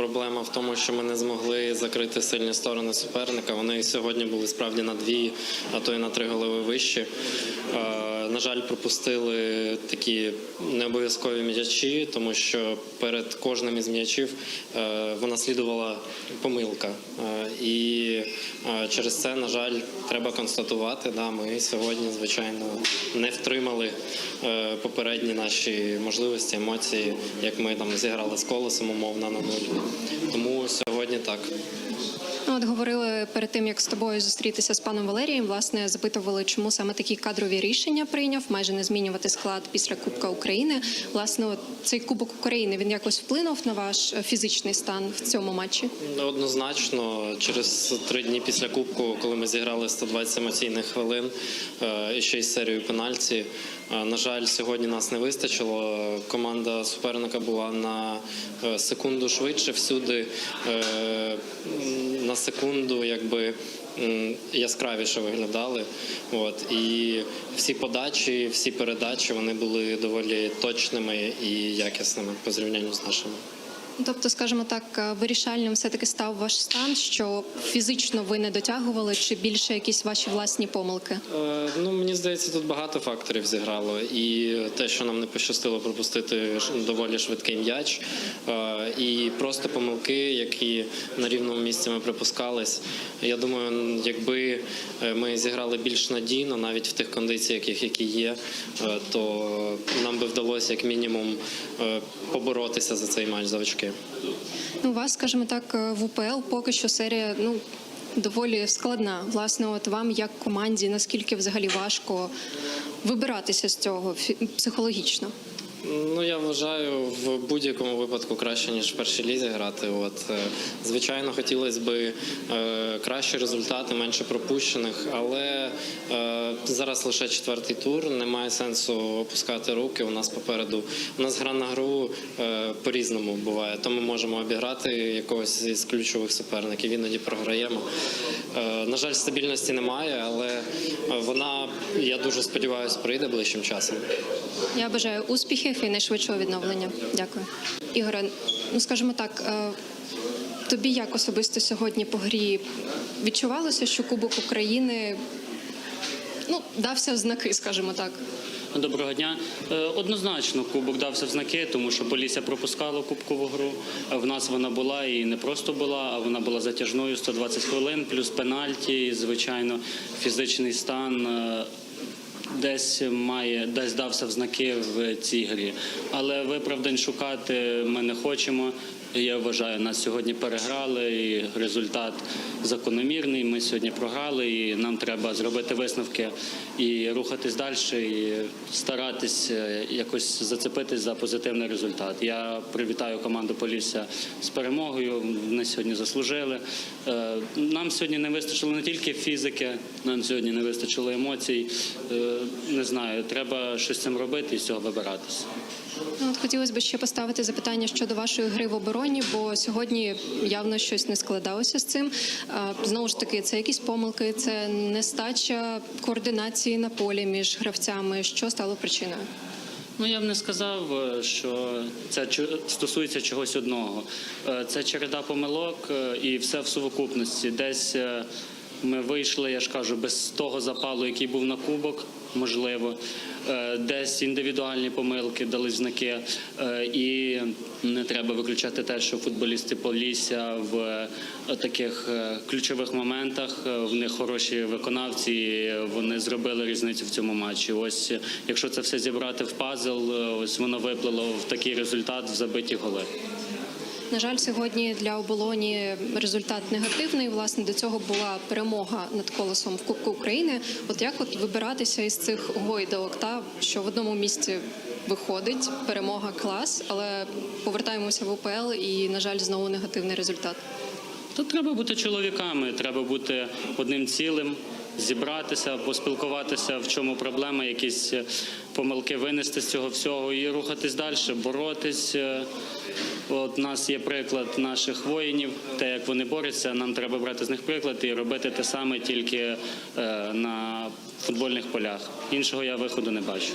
проблема в тому, що ми не змогли закрити сильні сторони суперника. Вони сьогодні були справді на дві, а то й на три голови вищі. На жаль, пропустили такі необов'язкові м'ячі, тому що перед кожним із м'ячів е, вона слідувала помилка. Е, І е, через це, на жаль, треба констатувати, да, ми сьогодні, звичайно, не втримали попередні наші можливості, емоції, як ми там зіграли з колесом, умовно на нуль. Тому сьогодні так. От говорили перед тим, як з тобою зустрітися з паном Валерієм. Власне, запитували, чому саме такі кадрові рішення прийняв, майже не змінювати склад після Кубка України. Власне, от цей Кубок України він якось вплинув на ваш фізичний стан в цьому матчі. Однозначно, через три дні після Кубку, коли ми зіграли 120 емоційних хвилин е, і ще й серію пенальті. е, На жаль, сьогодні нас не вистачило. Команда суперника була на е, секунду швидше всюди, на секунду, якби. Яскравіше виглядали, от і всі подачі, всі передачі вони були доволі точними і якісними по зрівнянню з нашими. Тобто, скажімо так, е, вирішальним все таки став ваш стан, що фізично ви не дотягували, чи більше якісь ваші власні помилки? Е, Ну, мені здається, тут багато факторів зіграло. І те, що нам не пощастило пропустити доволі швидкий м'яч, е, і просто помилки, які на рівному місці ми припускались. Я думаю, якби е, ми зіграли більш надійно, навіть в тих кондиціях, які є, е, то нам би вдалося як мінімум е, поборотися за цей матч за очки. Ну, у вас, скажімо так, е, в УПЛ поки що серія ну доволі складна. Власне, от вам як команді, наскільки взагалі важко вибиратися з цього психологічно? Ну я вважаю в будь-якому випадку краще ніж в першій лізі грати. От е, звичайно, хотілося б е, кращі результати, менше пропущених, але е, зараз лише четвертий тур. Немає сенсу опускати руки. У нас попереду у нас гра на гру е, по-різному буває. То ми можемо обіграти якогось із ключових суперників. Іноді програємо. На жаль, стабільності немає, але вона я дуже сподіваюся прийде ближчим часом. Я бажаю успіхів і найшвидшого відновлення. Дякую. Ігоре, ну скажімо так, е, тобі як особисто сьогодні по грі відчувалося, що Кубок України ну, дався в знаки, скажімо так. Доброго дня. Е, Однозначно, кубок дався в знаки, тому що Полісся пропускало кубкову гру. В нас вона була і не просто була, а вона була затяжною 120 хвилин, плюс пенальті, звичайно, фізичний стан. Десь має десь дався в знаки в цій грі, але виправдань шукати ми не хочемо. Я вважаю, нас сьогодні переграли, і результат закономірний. Ми сьогодні програли, і нам треба зробити висновки і рухатись далі, і старатись е, якось зацепитись за позитивний результат. Я привітаю команду Полісся з перемогою. Вони сьогодні заслужили. Е, Нам сьогодні не вистачило не тільки фізики, нам сьогодні не вистачило емоцій. Е, Не знаю, треба щось з цим робити і з цього вибиратися. Ну, от хотілося б ще поставити запитання щодо вашої гри в обороні, бо сьогодні явно щось не складалося з цим. Знову ж таки, це якісь помилки, це нестача координації на полі між гравцями. Що стало причиною? Ну я б не сказав, е, що це стосується чогось одного. Е, Це череда помилок е, і все в сукупності. Десь ми вийшли, я ж кажу, без того запалу, який був на кубок, можливо. Е, Десь індивідуальні помилки дали знаки, Е, і не треба виключати те, що футболісти Полісся в е, таких ключових моментах в них хороші виконавці. і Вони зробили різницю в цьому матчі. Ось якщо це все зібрати в пазл, ось воно виплило в такий результат в забиті голи. На жаль, сьогодні для оболоні результат негативний. Власне, до цього була перемога над колесом в Кубку України. От як от вибиратися із цих гойдалок, та що в одному місці виходить перемога клас, але повертаємося в УПЛ і, на жаль, знову негативний результат. Тут треба бути чоловіками, треба бути одним цілим, зібратися, поспілкуватися, в чому проблема, якісь е, помилки винести з цього всього і рухатись далі, боротись. Е, От у нас є приклад наших воїнів, те, як вони борються. Нам треба брати з них приклад і робити те саме тільки е, на футбольних полях. Іншого я виходу не бачу.